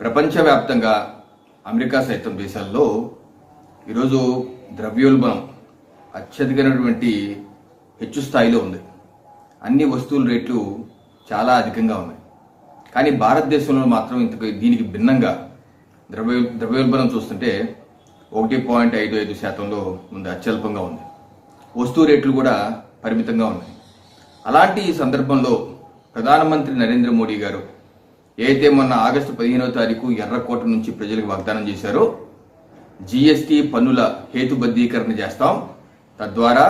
ప్రపంచవ్యాప్తంగా అమెరికా సైతం దేశాల్లో ఈరోజు ద్రవ్యోల్బణం అత్యధికమైనటువంటి హెచ్చు స్థాయిలో ఉంది. అన్ని వస్తువుల రేట్లు చాలా అధికంగా ఉన్నాయి. కానీ భారతదేశంలో మాత్రం ఇంతకు దీనికి భిన్నంగా ద్రవ్య ద్రవ్యోల్బణం చూస్తుంటే ఒకటి పాయింట్ ఐదు ఐదు శాతంలో ఉంది అత్యల్పంగా ఉంది. వస్తువు రేట్లు కూడా పరిమితంగా ఉన్నాయి. అలాంటి ఈ సందర్భంలో ప్రధానమంత్రి నరేంద్ర మోడీ గారు ఏదైతే మొన్న ఆగస్టు పదిహేనవ తారీఖు ఎర్రకోట నుంచి ప్రజలకు వాగ్దానం చేశారో జీఎస్టీ పన్నుల హేతుబద్ధీకరణ చేస్తాం. తద్వారా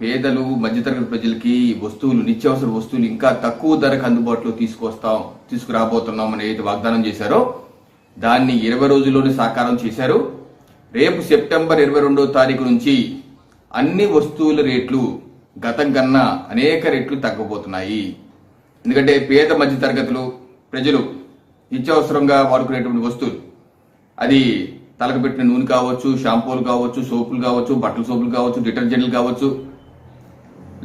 పేదలు మధ్యతరగతి ప్రజలకి వస్తువులు నిత్యావసర వస్తువులు ఇంకా తక్కువ ధరకు అందుబాటులో తీసుకొస్తాం తీసుకురాబోతున్నాం అని ఏదైతే వాగ్దానం చేశారో దాన్ని ఇరవై రోజుల్లోనే సాకారం చేశారు. రేపు సెప్టెంబర్ ఇరవై రెండో తారీఖు నుంచి అన్ని వస్తువుల రేట్లు గతం కన్నా అనేక రెట్లు తగ్గబోతున్నాయి. ఎందుకంటే పేద మధ్య తరగతులు ప్రజలు నిత్యావసరంగా వాడుకునేటువంటి వస్తువులు. అది తలకు పెట్టిన నూనె కావచ్చు షాంపూలు కావచ్చు సోపులు కావచ్చు బట్టల సోపులు కావచ్చు డిటర్జెంట్లు కావచ్చు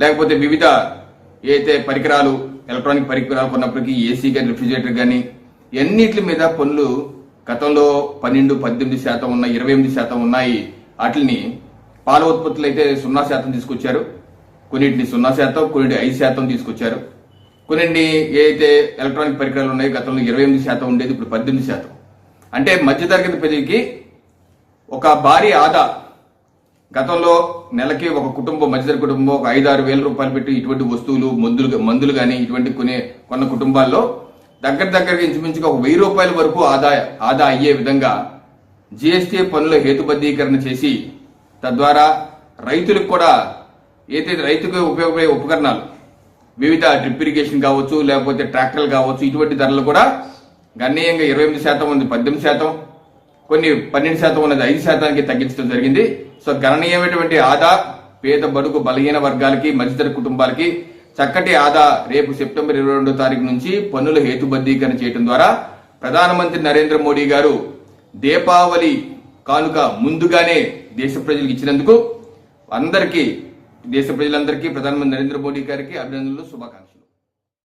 లేకపోతే వివిధ ఏదైతే పరికరాలు ఎలక్ట్రానిక్ పరికరాలు కొన్నప్పటికీ ఏసీ కానీ రిఫ్రిజిరేటర్ కానీ ఎన్నిటి మీద పన్నులు గతంలో పన్నెండు పద్దెనిమిది శాతం ఉన్నాయి ఇరవై ఎనిమిది శాతం ఉన్నాయి వాటిని పాల ఉత్పత్తులు అయితే సున్నా శాతం తీసుకొచ్చారు. కొన్నిటిని సున్నా శాతం కొన్నిటి ఐదు శాతం తీసుకొచ్చారు. కొన్నింటి ఏదైతే ఎలక్ట్రానిక్ పరికరాలు ఉన్నాయో గతంలో ఇరవై ఎనిమిది శాతం ఉండేది ఇప్పుడు పద్దెనిమిది శాతం. అంటే మధ్యతరగతి ప్రజలకి ఒక భారీ ఆదా. గతంలో నెలకి ఒక కుటుంబం మధ్యతరగతి కుటుంబం ఒక ఐదు ఆరు వేల రూపాయలు పెట్టి ఇటువంటి వస్తువులు మందులు మందులు కానీ ఇటువంటి కొనే కొన్న కుటుంబాల్లో దగ్గర దగ్గరగా ఇంచుమించుగా ఒక వెయ్యి రూపాయల వరకు ఆదా ఆదా అయ్యే విధంగా జిఎస్టీ పనుల హేతుబద్ధీకరణ చేసి తద్వారా రైతులకు కూడా ఏదైతే రైతుకు ఉపయోగపడే ఉపకరణాలు వివిధ డ్రిప్ ఇరిగేషన్ కావచ్చు లేకపోతే ట్రాక్టర్లు కావచ్చు ఇటువంటి ధరలు కూడా గణనీయంగా ఇరవై ఎనిమిది శాతం ఉంది పద్దెనిమిది శాతం. కొన్ని పన్నెండు శాతం ఉన్నది ఐదు శాతానికి తగ్గించడం జరిగింది. సో గణనీయమైనటువంటి ఆదా పేద బడుగు బలహీన వర్గాలకి మధ్యతర కుటుంబాలకి చక్కటి ఆదా రేపు సెప్టెంబర్ ఇరవై రెండో తారీఖు నుంచి పన్నుల హేతుబద్ధీకరణ చేయడం ద్వారా ప్రధానమంత్రి నరేంద్ర మోడీ గారు దీపావళి కానుక ముందుగానే దేశ ప్రజలకు ఇచ్చినందుకు అందరికీ దేశ ప్రజలందరికీ ప్రధానమంత్రి నరేంద్ర మోడీ గారికి అభినందనలు శుభాకాంక్షలు.